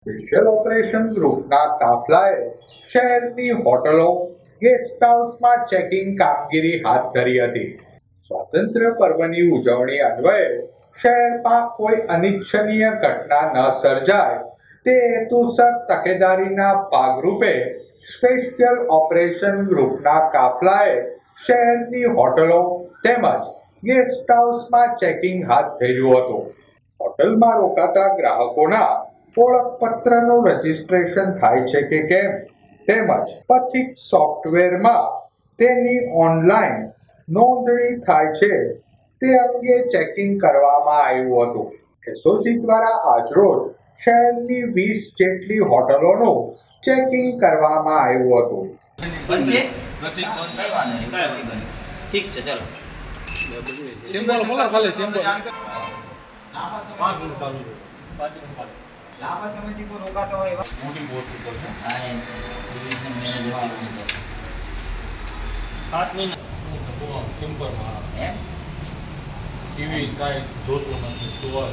Special operation ગ્રુપના કાફલાએ શહેરની હોટલો ગેસ્ટ હાઉસમાં ચેકિંગ કામગીરી હાથ ધરી હતી. સ્વાતંત્ર્ય પર્વની ઉજવણી અન્વયે શહેરમાં કોઈ અનિચ્છનીય ઘટના ન સર્જાય. તે હેતુસર તકેદારીના ભાગરૂપે સ્પેશિયલ ઓપરેશન ગ્રુપના કાફલાએ શહેરની હોટલો તેમજ ગેસ્ટ હાઉસમાં ચેકિંગ હાથ ધર્યું હતું. હોટલમાં રોકાતા ગ્રાહકોના ઓળખપત્રનું રજીસ્ટ્રેશન થાય છે કે કેમ? તેમજ પછી સોફ્ટવેરમાં તેની ઓનલાઈન નોંધણી થાય છે. તે અંગે ચેકિંગ કરવામાં આવ્યું હતું એસઓજી દ્વારા આજરોજ શહેરની વીસ જેટલી હોટલોનું ચેકિંગ કરવામાં આવ્યું હતું. ઠીક છે ચલો. સિમ્બોલ બોલો ખાલી સિમ્બોલ લાંબા સમયથી કોઈ રોકાતો હોય એવા? મોટી પોસ્ટ ઉપર છે. હા છે. સાત મહિના. સિમ્પલ એમ? ટીવી કાંઈ જોતું નથી જોવા